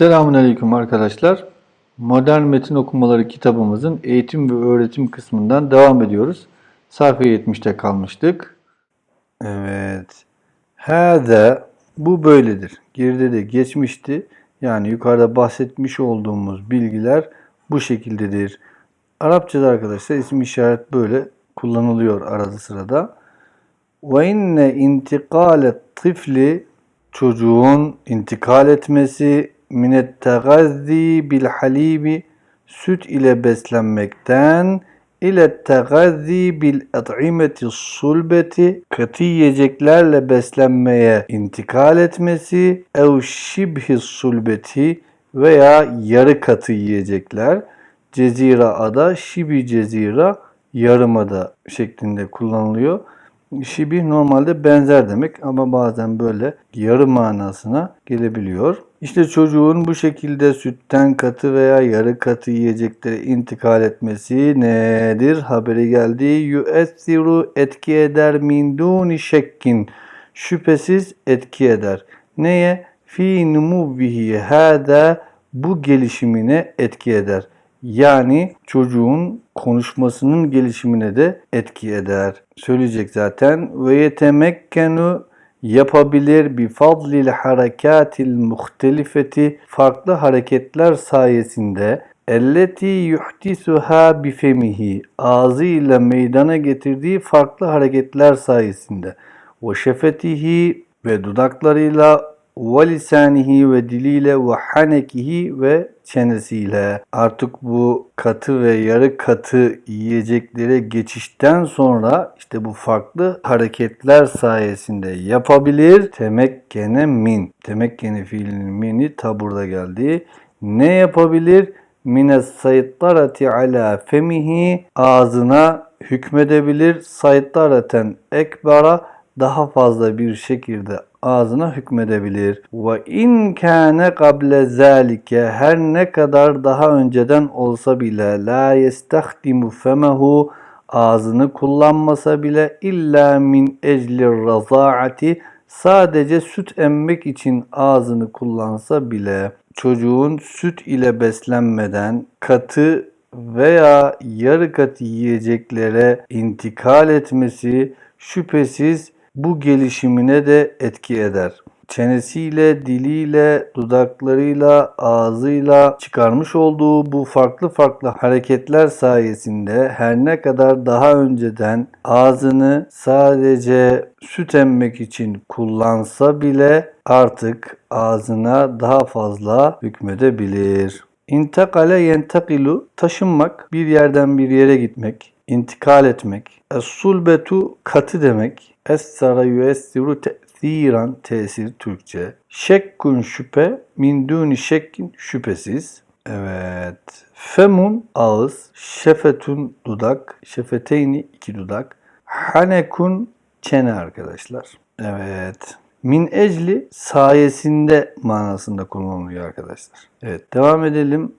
Selamünaleyküm arkadaşlar. Modern Metin Okumaları kitabımızın eğitim ve öğretim kısmından devam ediyoruz. Sayfa 70'te kalmıştık. Evet. Hâze bu böyledir. Geride de geçmişti. Yani yukarıda bahsetmiş olduğumuz bilgiler bu şekildedir. Arapçada arkadaşlar isim işaret böyle kullanılıyor arada sırada. Ve inne intikale tifli çocuğun intikal etmesi minet tegazzi bil halibi süt ile beslenmekten ile tegazzi bil at'imeti sulbeti katı yiyeceklerle beslenmeye intikal etmesi ev şibhi sulbeti veya yarı katı yiyecekler cezira ada şibi cezira yarımada şeklinde kullanılıyor. Şibih normalde benzer demek ama bazen böyle yarı manasına gelebiliyor. İşte çocuğun bu şekilde sütten katı veya yarı katı yiyeceklere intikal etmesi nedir? Haberi geldi. Yüessiru etki eder min duni şekkin. Şüphesiz etki eder. Neye? Fi numuvvihi hâdâ bu gelişimine etki eder. Yani çocuğun konuşmasının gelişimine de etki eder. Söyleyecek zaten. Ve yetemekkenu yapabilir bi fadlil harekatil muhtelifeti farklı hareketler sayesinde elleti yuhdisuha bifemihi ağzıyla meydana getirdiği farklı hareketler sayesinde ve şefetihi ve dudaklarıyla ve lisanihi ve diliyle ve hanekihi ve çenesiyle artık bu katı ve yarı katı yiyeceklere geçişten sonra işte bu farklı hareketler sayesinde yapabilir. Temekkene min. Temekkene fiilinin mini taburda geldi. Ne yapabilir? Mine saytarati ala femihi ağzına hükmedebilir. Saytaraten ekbara daha fazla bir şekilde ağzına hükmedebilir. Ve in kâne kable zâlike her ne kadar daha önceden olsa bile la yestahdimu femehu ağzını kullanmasa bile illa min eclir razaati sadece süt emmek için ağzını kullansa bile çocuğun süt ile beslenmeden katı veya yarı katı yiyeceklere intikal etmesi şüphesiz bu gelişimine de etki eder. Çenesiyle, diliyle, dudaklarıyla, ağzıyla çıkarmış olduğu bu farklı farklı hareketler sayesinde her ne kadar daha önceden ağzını sadece süt emmek için kullansa bile artık ağzına daha fazla hükmedebilir. İntakale yentakilu taşınmak, bir yerden bir yere gitmek, intikal etmek. Es-sulbetu katı demek. Es-sara yüessiru te'siran tesir Türkçe. Şekkun şüphe min duni şekkin şüphesiz. Evet. Femun ağız, şefetun dudak, şefeteyni iki dudak. Hanekun çene arkadaşlar. Evet. Min ecli sayesinde manasında kullanılıyor arkadaşlar. Evet devam edelim.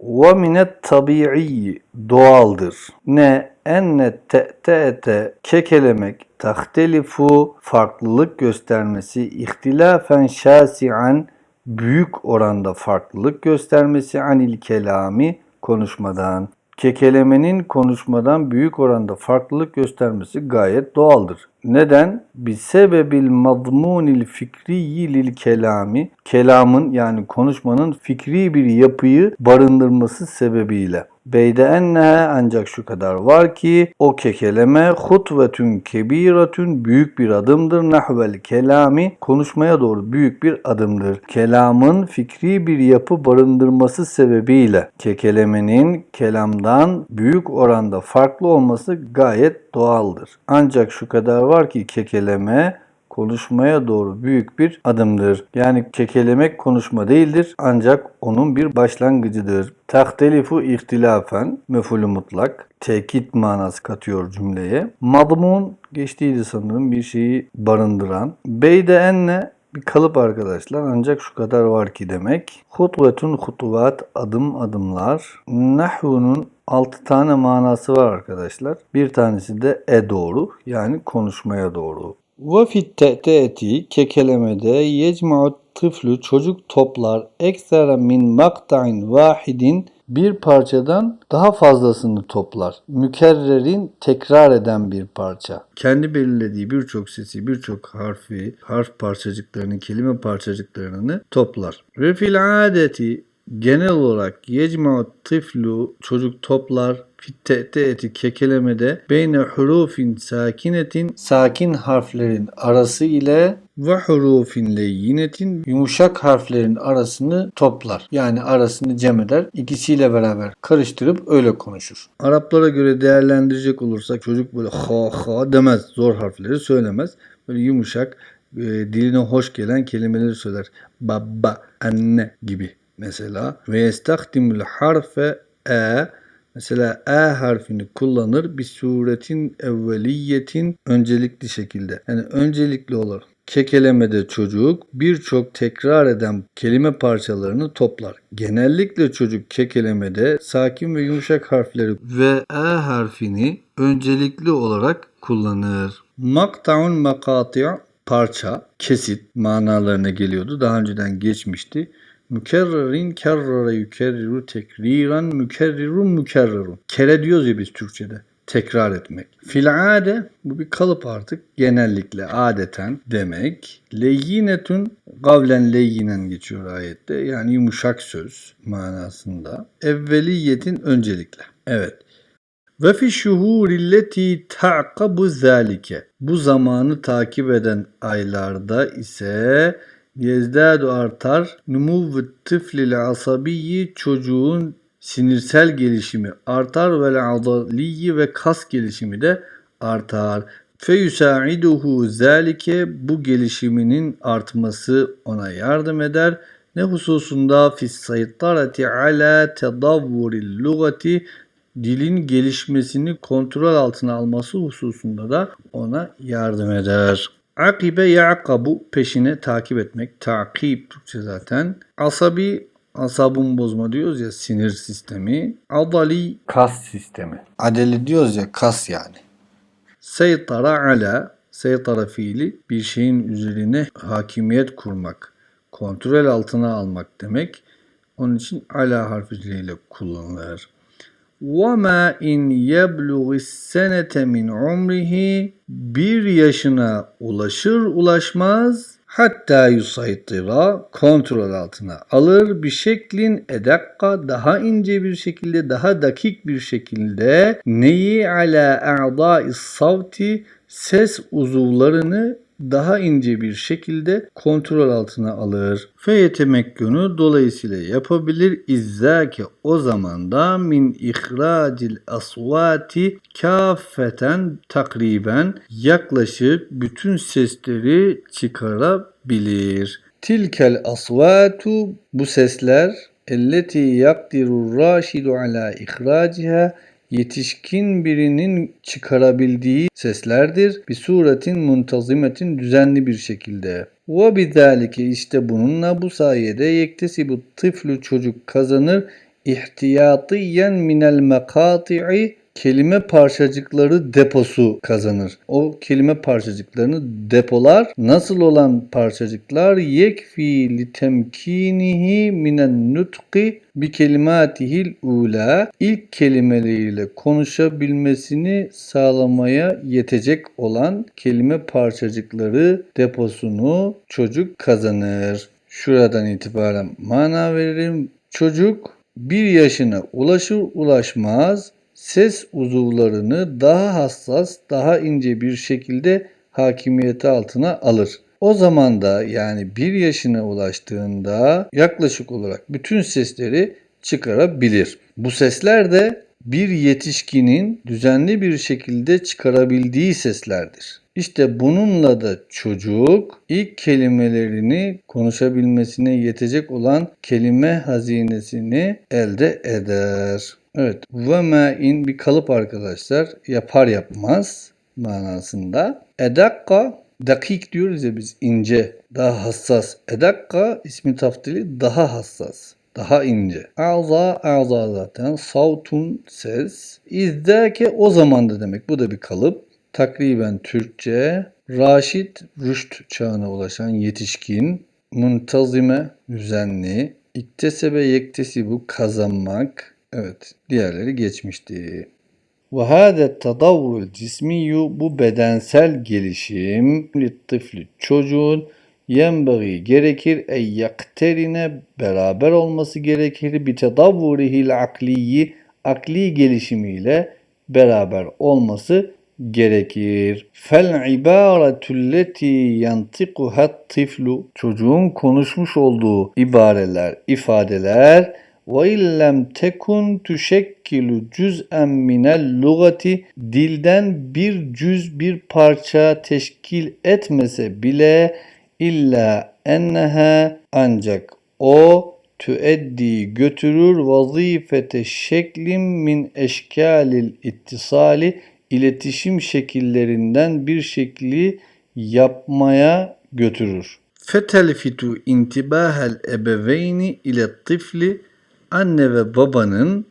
Ve minet tabi'i doğaldır. Ne? Enne te'te kekelemek, tahtelifu farklılık göstermesi, ihtilafen şasi'an büyük oranda farklılık göstermesi anil kelami konuşmadan. Kekelemenin konuşmadan büyük oranda farklılık göstermesi gayet doğaldır. Neden? Bir sebebil mazmunil fikriyi lil kelami. Kelamın yani konuşmanın fikri bir yapıyı barındırması sebebiyle. Beyde ennehe ancak şu kadar var ki o kekeleme hutvetün kebiratün büyük bir adımdır. Nahvel kelami konuşmaya doğru büyük bir adımdır. Kelamın fikri bir yapı barındırması sebebiyle kekelemenin kelamdan büyük oranda farklı olması gayet doğaldır. Ancak şu kadar var ki kekeleme konuşmaya doğru büyük bir adımdır. Yani kekelemek konuşma değildir ancak onun bir başlangıcıdır. Tahtelifu ihtilafen mefulü mutlak tekit manası katıyor cümleye. Madmun geçtiydi sanırım bir şeyi barındıran. Beyde enne bir kalıp arkadaşlar ancak şu kadar var ki demek. Hutvetun hutuvat adım adımlar. Nahvunun 6 tane manası var arkadaşlar. Bir tanesi de e doğru yani konuşmaya doğru. Ve fit te'te'eti kekelemede yecma'u tıflü çocuk toplar ekstra min makta'in vahidin bir parçadan daha fazlasını toplar. Mükerrerin tekrar eden bir parça. Kendi belirlediği birçok sesi, birçok harfi, harf parçacıklarını, kelime parçacıklarını toplar. Ve fil adeti genel olarak yecma'u tıflu çocuk toplar fitte eti kekelemede beyne hurufin sakinetin sakin harflerin arası ile ve hurufin leyyinetin yumuşak harflerin arasını toplar. Yani arasını cem eder. İkisiyle beraber karıştırıp öyle konuşur. Araplara göre değerlendirecek olursak çocuk böyle ha ha demez. Zor harfleri söylemez. Böyle yumuşak e, diline hoş gelen kelimeleri söyler. Baba, anne gibi mesela. Ve yestahdimul harfe e Mesela E harfini kullanır bir suretin evveliyetin öncelikli şekilde. Yani öncelikli olarak kekelemede çocuk birçok tekrar eden kelime parçalarını toplar. Genellikle çocuk kekelemede sakin ve yumuşak harfleri ve E harfini öncelikli olarak kullanır. Makta'un makati' parça, kesit manalarına geliyordu. Daha önceden geçmişti. Mükerrerin kerrere yükerriru tekriran mükerrirun mükerrerun. Kere diyoruz ya biz Türkçe'de. Tekrar etmek. Fil'ade bu bir kalıp artık. Genellikle adeten demek. Leyyinetun gavlen leyyinen geçiyor ayette. Yani yumuşak söz manasında. Evveliyetin öncelikle. Evet. Ve fi şuhurilleti ta'kabu zalike. Bu zamanı takip eden aylarda ise yezdadu artar. Numuv tıflil asabiyyi çocuğun sinirsel gelişimi artar ve azaliyi ve kas gelişimi de artar. Fe yusaiduhu zalike bu gelişiminin artması ona yardım eder. Ne hususunda fis saytarati ala tedavvuril lugati dilin gelişmesini kontrol altına alması hususunda da ona yardım eder. Akibe ya'kabu peşine takip etmek. Takip Türkçe zaten. Asabi asabın bozma diyoruz ya sinir sistemi. Adali kas sistemi. Adeli diyoruz ya kas yani. Seytara ala seytara fiili bir şeyin üzerine hakimiyet kurmak, kontrol altına almak demek. Onun için ala harfiyle kullanılır. وَمَا اِنْ يَبْلُغِ السَّنَةَ مِنْ عُمْرِهِ Bir yaşına ulaşır ulaşmaz hatta yusaytıra kontrol altına alır bir şeklin edakka daha ince bir şekilde daha dakik bir şekilde neyi ala a'da'is savti ses uzuvlarını daha ince bir şekilde kontrol altına alır. Feyetemekkünü dolayısıyla yapabilir. İzzâke o zaman da min ihracil asvati kafeten takriben yaklaşık bütün sesleri çıkarabilir. Tilkel asvatu bu sesler elleti yakdirur raşidu ala ihraciha yetişkin birinin çıkarabildiği seslerdir. Bir suretin muntazimetin düzenli bir şekilde. Ve bizalike işte bununla bu sayede yektesi bu tıflü çocuk kazanır ihtiyatiyen minel mekati'i kelime parçacıkları deposu kazanır. O kelime parçacıklarını depolar. Nasıl olan parçacıklar? Yekfi li temkinihi minen nutqi bi kelimatihil ula ilk kelimeleriyle konuşabilmesini sağlamaya yetecek olan kelime parçacıkları deposunu çocuk kazanır. Şuradan itibaren mana veririm. Çocuk bir yaşına ulaşır ulaşmaz ses uzuvlarını daha hassas, daha ince bir şekilde hakimiyeti altına alır. O zaman da yani bir yaşına ulaştığında yaklaşık olarak bütün sesleri çıkarabilir. Bu sesler de bir yetişkinin düzenli bir şekilde çıkarabildiği seslerdir. İşte bununla da çocuk ilk kelimelerini konuşabilmesine yetecek olan kelime hazinesini elde eder. Evet. Ve ma'in bir kalıp arkadaşlar. Yapar yapmaz manasında. Edakka dakik diyoruz ya biz ince, daha hassas. Edakka ismi taftili daha hassas. Daha ince. A'za, a'za zaten. Savtun ses. İzdake o zaman da demek. Bu da bir kalıp. takriben Türkçe, raşit, rüşt çağına ulaşan yetişkin, muntazime, düzenli, iktesebe yektesibu kazanmak, evet diğerleri geçmişti. Ve hâde tadavvul cismiyyu bu bedensel gelişim tifli çocuğun yenbagi gerekir ey yakterine beraber olması gerekir bi tedavvurihil akliyi akli gelişimiyle beraber olması gerekir. Fel ibaretulleti yantikuha tiflu çocuğun konuşmuş olduğu ibareler, ifadeler ve illem tekun tüşekkilu cüz'en minel lugati dilden bir cüz bir parça teşkil etmese bile illa enneha ancak o tüeddi götürür vazifete şeklin min eşkalil ittisali iletişim şekillerinden bir şekli yapmaya götürür. Fetelfitu intibahel ebeveyni ile tifli anne ve babanın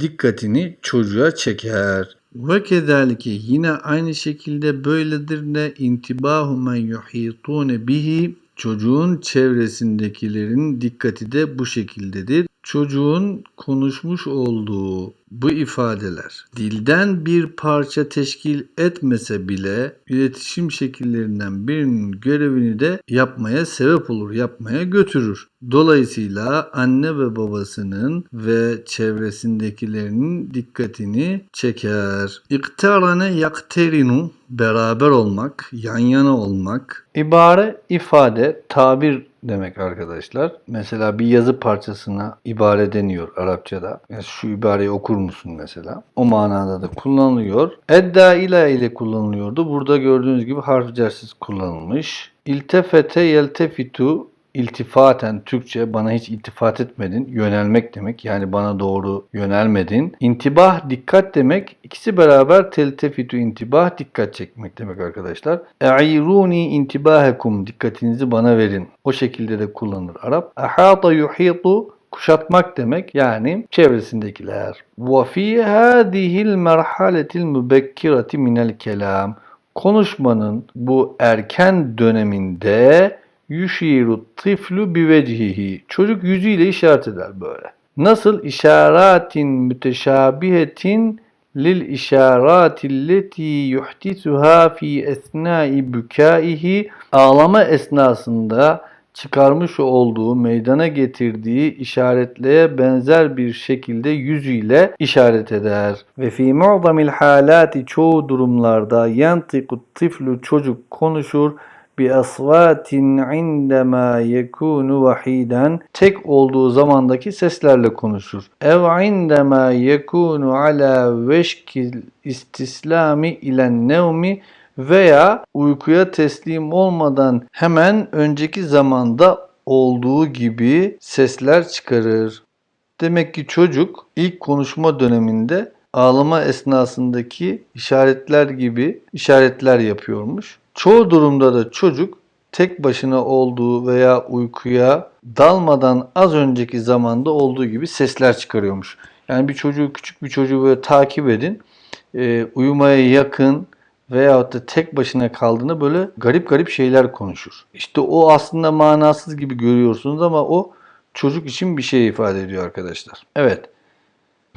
dikkatini çocuğa çeker. Ve kezalike yine aynı şekilde böyledir ne intibahu men yuhitune bihi çocuğun çevresindekilerin dikkati de bu şekildedir. Çocuğun konuşmuş olduğu bu ifadeler dilden bir parça teşkil etmese bile iletişim şekillerinden birinin görevini de yapmaya sebep olur, yapmaya götürür. Dolayısıyla anne ve babasının ve çevresindekilerinin dikkatini çeker. İktarane yakterinu beraber olmak, yan yana olmak. İbare, ifade, tabir demek arkadaşlar. Mesela bir yazı parçasına ibare deniyor Arapçada. Yani şu ibareyi okur musun mesela? O manada da kullanılıyor. Edda ila ile kullanılıyordu. Burada gördüğünüz gibi harf cersiz kullanılmış. İltefete yeltefitu iltifaten Türkçe bana hiç iltifat etmedin. Yönelmek demek. Yani bana doğru yönelmedin. İntibah dikkat demek. İkisi beraber teltefitu intibah dikkat çekmek demek arkadaşlar. E'iruni intibahekum dikkatinizi bana verin. O şekilde de kullanır Arap. Ahata yuhitu kuşatmak demek yani çevresindekiler. Ve fi hadihil merhaletil mübekkirati minel kelam. Konuşmanın bu erken döneminde yüşiru tiflu bivecihihi. Çocuk yüzüyle işaret eder böyle. Nasıl işaratin müteşabihetin lil işaratilleti yuhdisuha fi esnai bükaihi ağlama esnasında çıkarmış olduğu, meydana getirdiği işaretleye benzer bir şekilde yüzüyle işaret eder. Ve fi mu'zamil halati çoğu durumlarda yantiku tiflu çocuk konuşur bi asvatin indema yekunu vahiden tek olduğu zamandaki seslerle konuşur. Ev indema yekunu ala veşkil istislami ilen nevmi veya uykuya teslim olmadan hemen önceki zamanda olduğu gibi sesler çıkarır. Demek ki çocuk ilk konuşma döneminde ağlama esnasındaki işaretler gibi işaretler yapıyormuş. Çoğu durumda da çocuk tek başına olduğu veya uykuya dalmadan az önceki zamanda olduğu gibi sesler çıkarıyormuş. Yani bir çocuğu küçük bir çocuğu böyle takip edin. Ee, uyumaya yakın veyahut da tek başına kaldığında böyle garip garip şeyler konuşur. İşte o aslında manasız gibi görüyorsunuz ama o çocuk için bir şey ifade ediyor arkadaşlar. Evet.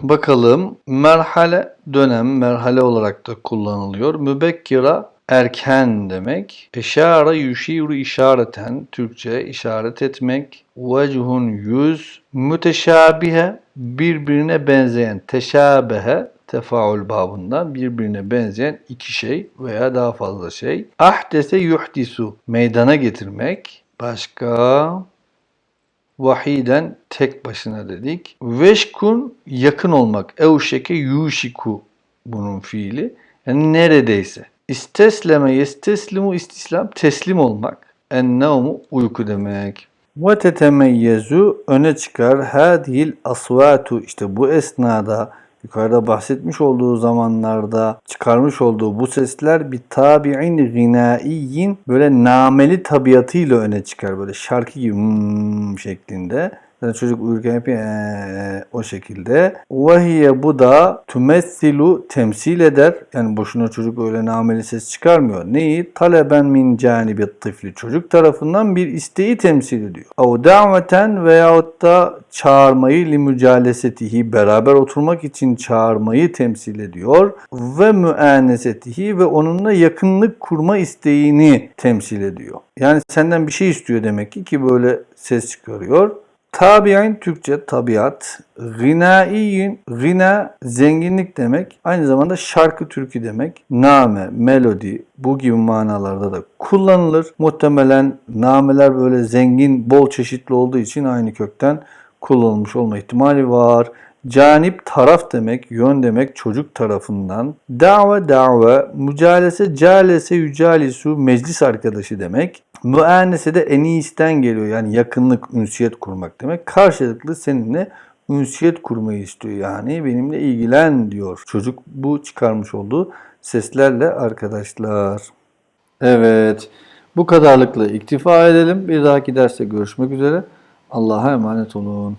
Bakalım merhale dönem merhale olarak da kullanılıyor. Mübekkira erken demek. Eşara yuşiru işareten Türkçe işaret etmek. Vechun yüz müteşabihe birbirine benzeyen teşabehe tefaül babından birbirine benzeyen iki şey veya daha fazla şey. Ahdese yuhdisu meydana getirmek. Başka vahiden tek başına dedik. Veşkun yakın olmak. Evşeke yuşiku bunun fiili. Yani neredeyse. İstesleme yesteslimu istislam teslim olmak. Ennevmu uyku demek. Ve tetemeyyezu öne çıkar hadil asvatu işte bu esnada yukarıda bahsetmiş olduğu zamanlarda çıkarmış olduğu bu sesler bir tabi'in ginaiyin böyle nameli tabiatıyla öne çıkar. Böyle şarkı gibi hmm şeklinde Yani çocuk uyurken yapıyor "Ee", o şekilde. Vahiye bu da tümessilu temsil eder. Yani boşuna çocuk öyle nameli ses çıkarmıyor. Neyi? Taleben min canibi tifli. Çocuk tarafından bir isteği temsil ediyor. Av daveten veyahut da çağırmayı li mücalesetihi beraber oturmak için çağırmayı temsil ediyor. Ve müennesetihi ve onunla yakınlık kurma isteğini temsil ediyor. Yani senden bir şey istiyor demek ki ki böyle ses çıkarıyor. Tabi'in Türkçe tabiat, gınaiyin, gına zenginlik demek. Aynı zamanda şarkı türkü demek. Name, melodi bu gibi manalarda da kullanılır. Muhtemelen nameler böyle zengin, bol çeşitli olduğu için aynı kökten kullanılmış olma ihtimali var. Canip taraf demek, yön demek çocuk tarafından. Dava dava, mücalese calese yücalisu meclis arkadaşı demek. Müennese de en iyisten geliyor yani yakınlık, ünsiyet kurmak demek. Karşılıklı seninle ünsiyet kurmayı istiyor yani benimle ilgilen diyor. Çocuk bu çıkarmış olduğu seslerle arkadaşlar. Evet bu kadarlıkla iktifa edelim. Bir dahaki derste görüşmek üzere. Allah'a emanet olun.